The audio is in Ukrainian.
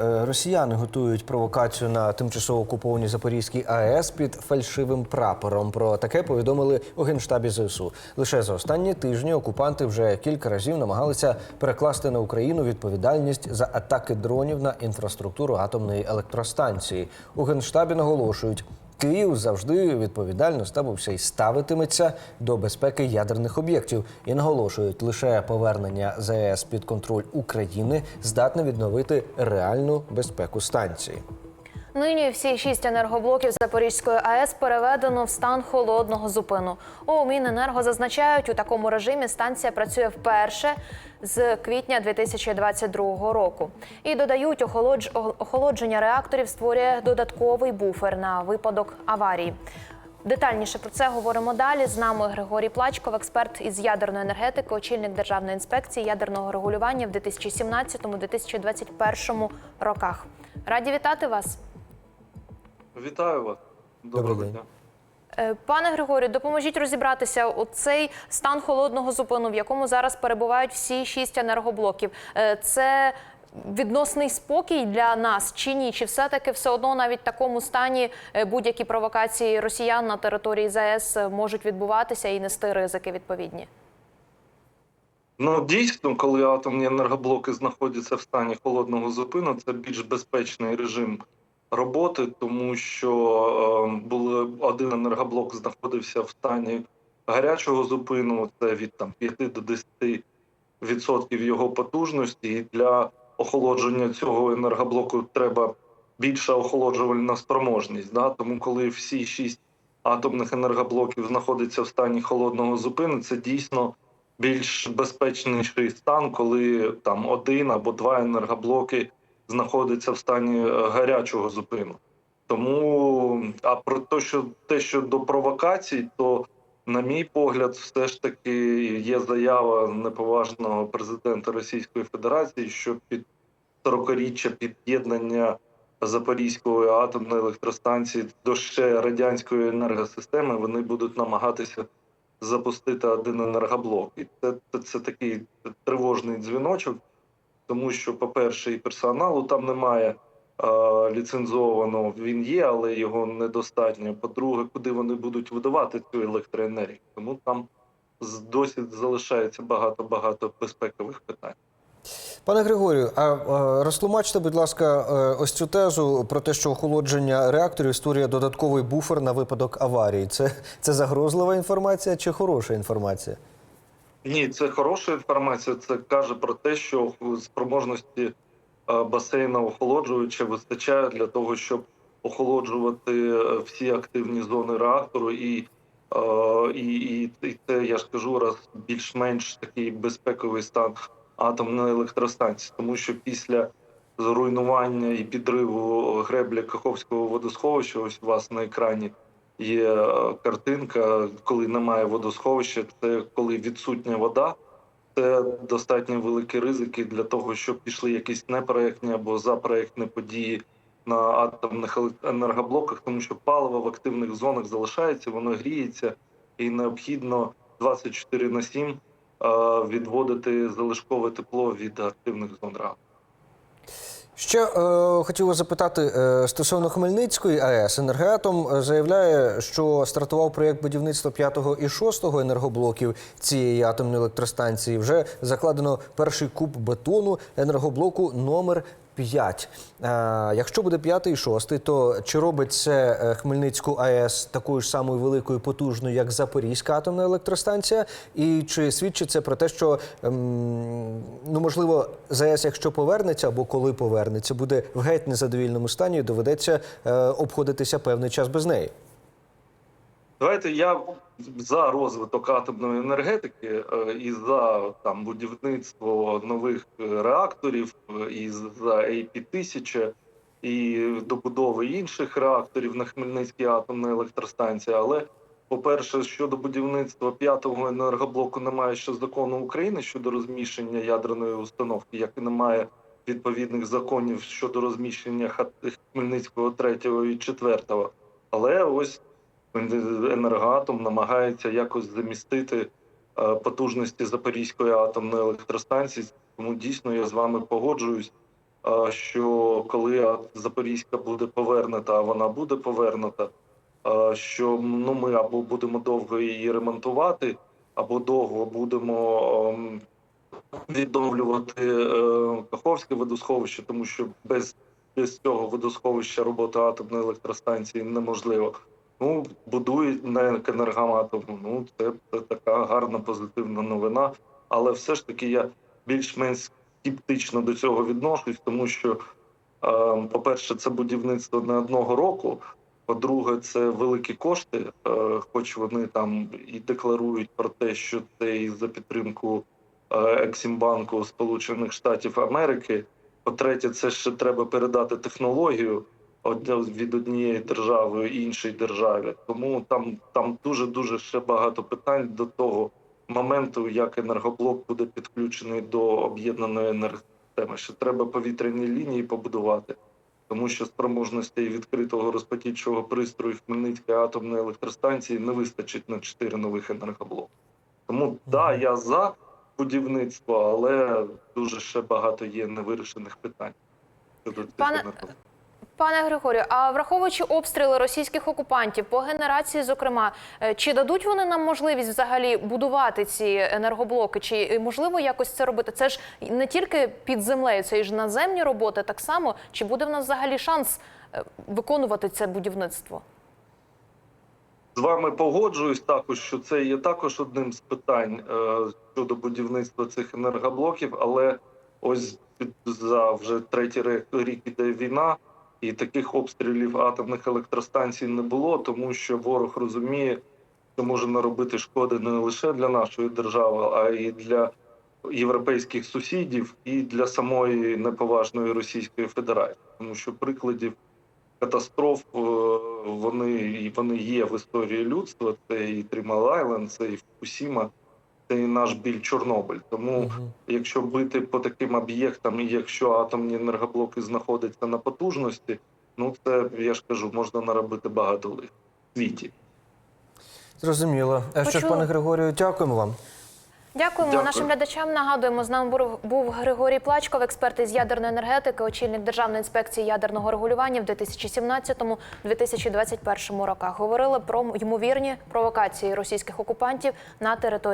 Е, Росіяни готують провокацію на тимчасово окупованій Запорізькій АЕС під фальшивим прапором. Про таке повідомили у генштабі ЗСУ. Лише за останні тижні окупанти вже кілька разів намагалися перекласти на Україну відповідальність за атаки дронів на інфраструктуру атомної електростанції. У генштабі наголошують. Київ завжди відповідально ставився і ставитиметься до безпеки ядерних об'єктів і наголошують, лише повернення ЗАЕС під контроль України здатне відновити реальну безпеку станції. Нині всі шість енергоблоків Запорізької АЕС переведено в стан холодного зупину. У Міненерго зазначають, у такому режимі станція працює вперше з квітня 2022 року. І додають, охолодж... охолодження реакторів створює додатковий буфер на випадок аварії. Детальніше про це говоримо далі. З нами Григорій Плачков, експерт із ядерної енергетики, очільник Державної інспекції ядерного регулювання в 2017-2021 роках. Раді вітати вас. Вітаю вас. Доброго Добрий дня. Е, Пане Григорію, допоможіть розібратися у цей стан холодного зупину, в якому зараз перебувають всі шість енергоблоків. Е, Це відносний спокій для нас чи ні? Чи все-таки все одно навіть в такому стані е, будь-які провокації росіян на території ЗАЕС можуть відбуватися і нести ризики відповідні? Ну дійсно, коли атомні енергоблоки знаходяться в стані холодного зупину, це більш безпечний режим роботи, тому що е, були один енергоблок знаходився в стані гарячого зупину. Це від там 5 до 10 відсотків його потужності. І для охолодження цього енергоблоку треба більша охолоджувальна спроможність. Да? Тому, коли всі шість атомних енергоблоків знаходяться в стані холодного зупину, це дійсно більш безпечніший стан, коли там один або два енергоблоки знаходяться в стані е, гарячого зупину. Тому а про те, що те, що до провокацій, то на мій погляд, все ж таки є заява неповажного президента Російської Федерації, що під 40-річчя під'єднання Запорізької атомної електростанції до ще радянської енергосистеми вони будуть намагатися запустити один енергоблок. І це, це, це такий тривожний дзвіночок, тому що, по-перше, і персоналу там немає е, ліцензованого, він є, але його недостатньо. По-друге, куди вони будуть видавати цю електроенергію. Тому там досі залишається багато-багато безпекових питань. Пане Григорію, а розтлумачте, будь ласка, е, ось цю тезу про те, що охолодження реакторів створює додатковий буфер на випадок аварії. Це, це загрозлива інформація чи хороша інформація? Ні, це хороша інформація. Це каже про те, що спроможності е, басейна охолоджувача вистачає для того, щоб охолоджувати е, всі активні зони реактору, е, і, і, і це я ж кажу раз більш-менш такий безпековий стан атомної електростанції, тому що після зруйнування і підриву греблі Каховського водосховища, ось у вас на екрані є е, картинка, коли немає водосховища, це коли відсутня вода. Це достатньо великі ризики для того, щоб пішли якісь непроектні або запроектні події на атомних енергоблоках, тому що паливо в активних зонах залишається, воно гріється, і необхідно 24 на 7 е, відводити залишкове тепло від активних зон реактору. Ще е, хотів запитати е, стосовно Хмельницької АЕС. Енергоатом е, заявляє, що стартував проєкт будівництва 5 і 6 енергоблоків цієї атомної електростанції. Вже закладено перший куб бетону енергоблоку номер 5. Е, якщо буде 5 і 6, то чи робить це е, Хмельницьку АЕС такою ж самою великою потужною, як Запорізька атомна електростанція? І чи свідчить це про те, що ем, ну можливо ЗАЕС, якщо повернеться або коли повернеться, буде в геть незадовільному стані, і доведеться е, обходитися певний час без неї? Давайте я за розвиток атомної енергетики е, і за там будівництво нових е, реакторів, е, і за AP-1000, і добудови інших реакторів на Хмельницькій атомній електростанції. Але, по-перше, щодо будівництва п'ятого енергоблоку немає ще закону України щодо розміщення ядерної установки, як і немає відповідних законів щодо розміщення Хмельницького третього і четвертого. Але ось енергоатом намагається якось замістити е, потужності Запорізької атомної електростанції. Тому дійсно я з вами погоджуюсь. Е, що коли Запорізька буде повернута, а вона буде повернута, е, що ну ми або будемо довго її ремонтувати, або довго будемо ем, відновлювати Каховське водосховище, тому що без, без цього водосховища робота атомної електростанції неможлива. Ну, будують на енергоатом. Ну, це, це така гарна позитивна новина. Але все ж таки я більш-менш скептично до цього відношусь, тому що, е, по-перше, це будівництво не одного року. По-друге, це великі кошти, е, хоч вони там і декларують про те, що це і за підтримку е, Ексімбанку Сполучених Штатів Америки. По-третє, це ще треба передати технологію від однієї держави іншій державі. Тому там, там дуже дуже ще багато питань до того моменту, як енергоблок буде підключений до об'єднаної енергосистеми. Ще треба повітряні лінії побудувати, тому що спроможностей відкритого розпотічого пристрою Хмельницької атомної електростанції не вистачить на чотири нових енергоблоки. Тому да, я за будівництво, але дуже ще багато є невирішених питань щодо цих енергоблоків. Пане Григорію, а враховуючи обстріли російських окупантів по генерації, зокрема, е, чи дадуть вони нам можливість взагалі будувати ці енергоблоки? Чи е, можливо якось це робити? Це ж не тільки під землею, це ж наземні роботи так само. Чи буде в нас взагалі шанс е, виконувати це будівництво? З вами погоджуюсь також, що це є також одним з питань щодо будівництва цих енергоблоків, але ось за вже третій ре- рік іде війна, і таких обстрілів атомних електростанцій не було, тому що ворог розуміє, що може наробити шкоди не лише для нашої держави, а й для європейських сусідів і для самої неповажної Російської Федерації, тому що прикладів катастроф е, вони вони є в історії людства. Це і Трімал Айленд, це і Фукусіма, це і наш біль Чорнобиль. Тому, Мгм. якщо бити по таким об'єктам, і якщо атомні енергоблоки знаходяться на потужності, ну це я ж кажу, можна наробити багато лих в світі. Зрозуміло. Е, Що ж, пане Григорію, дякуємо вам. Дякуємо Дякую. нашим глядачам. Нагадуємо, з нами був- був Григорій Плачков, експерт із ядерної енергетики, очільник Державної інспекції ядерного регулювання в 2017-2021 роках. Говорили про ймовірні провокації російських окупантів на території.